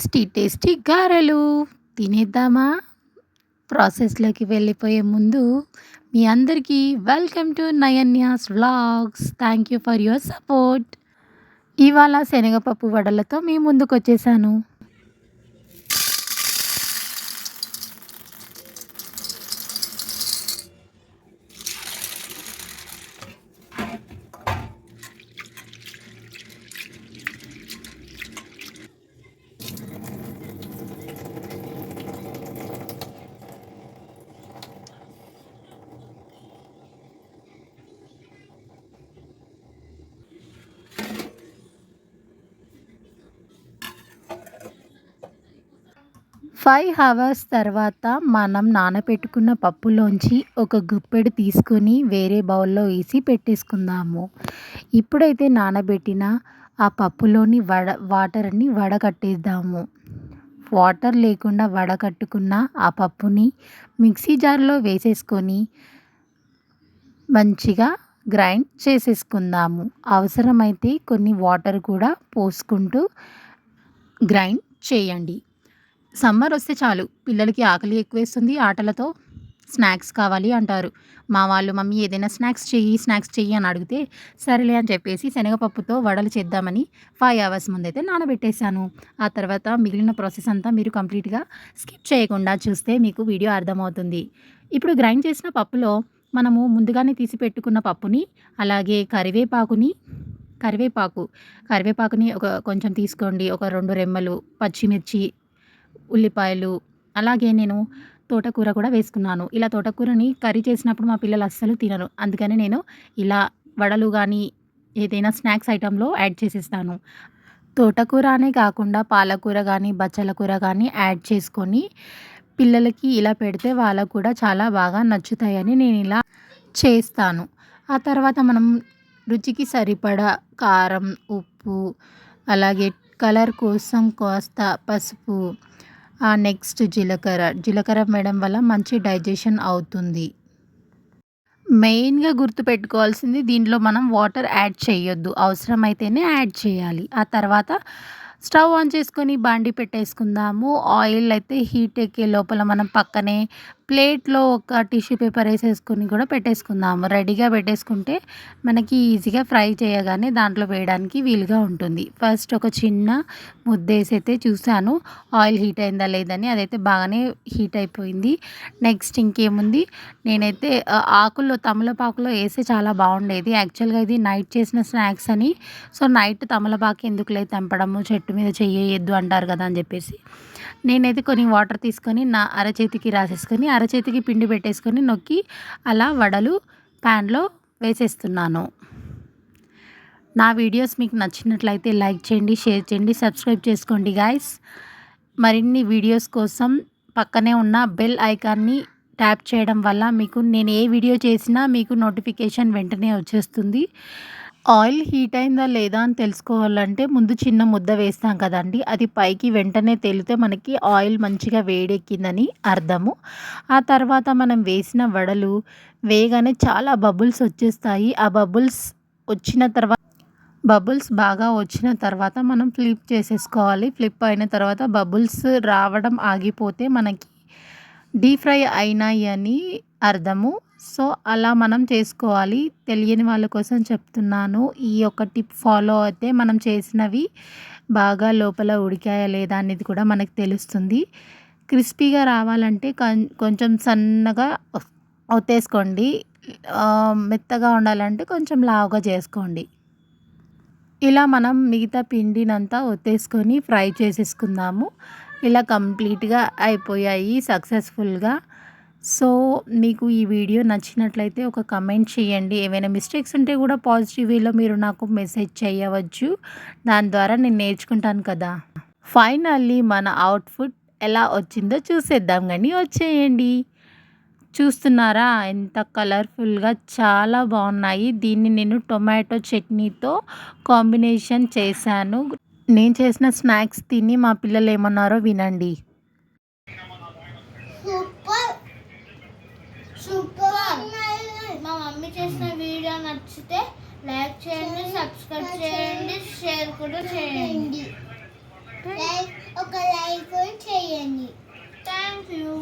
Tasty tasty గారెలు. తినేద్దామా? ప్రాసెస్లోకి వెళ్ళిపోయే ముందు మీ అందరికీ welcome to Nayanyas vlogs. Thank you for your support. ఇవాళ శనగపప్పు వడలతో మీ ముందుకు వచ్చేసాను ఫైవ్ అవర్స్ తర్వాత మనం నానబెట్టుకున్న పప్పులోంచి ఒక గుప్పెడు తీసుకొని వేరే బౌల్లో వేసి పెట్టేసుకుందాము. ఇప్పుడైతే నానబెట్టిన ఆ పప్పులోని వడ వాటర్ అన్ని వడకట్టేద్దాము. వాటర్ లేకుండా వడకట్టుకున్న ఆ పప్పుని మిక్సీ జార్లో వేసేసుకొని మంచిగా గ్రైండ్ చేసేసుకుందాము. అవసరమైతే కొన్ని వాటర్ కూడా పోసుకుంటూ గ్రైండ్ చేయండి. సమ్మర్ వస్తే చాలు. పిల్లలకి ఆకలి ఎక్కువేస్తుంది ఆటలతో స్నాక్స్ కావాలి అంటారు. మా వాళ్ళు మమ్మీ ఏదైనా స్నాక్స్ చెయ్యి స్నాక్స్ చెయ్యి అని అడిగితే సరేలే అని చెప్పేసి శనగపప్పుతో వడలు చేద్దామని ఫైవ్ అవర్స్ ముందైతే నానబెట్టేశాను. ఆ తర్వాత మిగిలిన ప్రాసెస్ అంతా మీరు కంప్లీట్గా స్కిప్ చేయకుండా చూస్తే మీకు వీడియో అర్థమవుతుంది. ఇప్పుడు గ్రైండ్ చేసిన పప్పులో మనము ముందుగానే తీసి పెట్టుకున్న పప్పుని అలాగే కరివేపాకుని కరివేపాకు కరివేపాకుని ఒక కొంచెం తీసుకోండి. ఒక రెండు రెమ్మలు పచ్చిమిర్చి ఉల్లిపాయలు అలాగే నేను తోటకూర కూడా వేసుకున్నాను. ఇలా తోటకూరని కర్రీ చేసినప్పుడు మా పిల్లలు అస్సలు తినరు. అందుకని నేను ఇలా వడలు కానీ ఏదైనా స్నాక్స్ ఐటెంలో యాడ్ చేసేస్తాను. తోటకూర అనే కాకుండా పాలకూర కానీ బచ్చల కూర కానీ యాడ్ చేసుకొని పిల్లలకి ఇలా పెడితే వాళ్ళకు కూడా చాలా బాగా నచ్చుతాయని నేను ఇలా చేస్తాను. ఆ తర్వాత మనం రుచికి సరిపడా కారం ఉప్పు అలాగే కలర్ కోసం కాస్త పసుపు నెక్స్ట్ జీలకర్ర. జీలకర్ర వేయడం వల్ల మంచి డైజెషన్ అవుతుంది. మెయిన్గా గుర్తుపెట్టుకోవాల్సింది దీంట్లో మనం వాటర్ యాడ్ చేయొద్దు. అవసరమైతేనే యాడ్ చేయాలి. ఆ తర్వాత స్టవ్ ఆన్ చేసుకొని బాండి పెట్టేసుకుందాము. ఆయిల్ అయితే హీట్ ఎక్కే లోపల మనం పక్కనే ప్లేట్లో ఒక టిష్యూ పేపర్ వేసేసుకొని కూడా పెట్టేసుకుందాము. రెడీగా పెట్టేసుకుంటే మనకి ఈజీగా ఫ్రై చేయగానే దాంట్లో వేయడానికి వీలుగా ఉంటుంది. ఫస్ట్ ఒక చిన్న ముద్దేసైతే అయితే చూశాను. ఆయిల్ హీట్ అయిందా లేదని అదైతే బాగానే హీట్ అయిపోయింది. నెక్స్ట్ ఇంకేముంది? నేనైతే ఆకుల్లో తమలపాకులో వేస్తే చాలా బాగుండేది. యాక్చువల్గా ఇది నైట్ చేసిన స్నాక్స్ అని. సో నైట్ తమలపాకు ఎందుకులే తెంపడము చెట్టు మీద చెయ్యొద్దు అంటారు కదా అని చెప్పేసి. నేనైతే కొన్ని వాటర్ తీసుకొని నా అరచేతికి రాసేసుకొని అరచేతికి పిండి పెట్టేసుకొని నొక్కి అలా వడలు ప్యాన్లో వేసేస్తున్నాను. నా వీడియోస్ మీకు నచ్చినట్లయితే లైక్ చేయండి షేర్ చేయండి సబ్స్క్రైబ్ చేసుకోండి గాయస్ మరిన్ని వీడియోస్ కోసం పక్కనే ఉన్న బెల్ ఐకాన్ని ట్యాప్ చేయడం వల్ల మీకు నేను ఏ వీడియో చేసినా మీకు నోటిఫికేషన్ వెంటనే వచ్చేస్తుంది. ఆయిల్ హీట్ అయిందా లేదా అని తెలుసుకోవాలంటే ముందు చిన్న ముద్ద వేస్తాం కదండి. అది పైకి వెంటనే తేలితే మనకి ఆయిల్ మంచిగా వేడెక్కిందని అర్థము. ఆ తర్వాత మనం వేసిన వడలు వేగానే చాలా బబుల్స్ వచ్చేస్తాయి. ఆ బబుల్స్ వచ్చిన తర్వాత బబుల్స్ బాగా వచ్చిన తర్వాత మనం ఫ్లిప్ చేసేసుకోవాలి. ఫ్లిప్ అయిన తర్వాత బబుల్స్ రావడం ఆగిపోతే మనకి డీప్ ఫ్రై అయినాయి అని అర్థము. సో అలా మనం చేసుకోవాలి. తెలియని వాళ్ళ కోసం చెప్తున్నాను. ఈ యొక్క టిప్ ఫాలో అయితే మనం చేసినవి బాగా లోపల ఉడికాయా లేదా అనేది కూడా మనకు తెలుస్తుంది. క్రిస్పీగా రావాలంటే కొంచెం సన్నగా ఒత్తేసుకోండి. మెత్తగా ఉండాలంటే కొంచెం లావుగా చేసుకోండి. ఇలా మనం మిగతా పిండినంతా ఒత్తేసుకొని ఫ్రై చేసేసుకుందాము. ఇలా కంప్లీట్గా అయిపోయాయి సక్సెస్ఫుల్గా. సో మీకు ఈ వీడియో నచ్చినట్లయితే ఒక కమెంట్ చేయండి. ఏమైనా మిస్టేక్స్ ఉంటే కూడా పాజిటివ్ వేలో మీరు నాకు మెసేజ్ చేయవచ్చు. దాని ద్వారా నేను నేర్చుకుంటాను కదా. ఫైనల్లీ మన అవుట్ఫుట్ ఎలా వచ్చిందో చూసేద్దాం కానీ వచ్చేయండి. చూస్తున్నారా? ఎంత కలర్ఫుల్గా చాలా బాగున్నాయి. దీన్ని నేను టొమాటో చట్నీతో కాంబినేషన్ చేశాను. నేను చేసిన స్నాక్స్ తిని మా పిల్లలు ఏమన్నారో వినండి సూపర్ మా మమ్మీ చేసిన వీడియో నచ్చితే లైక్ చేయండి సబ్స్క్రైబ్ చేయండి షేర్ కూడా చేయండి. లైక్ ఒక లైక్ చేయండి. Thank you.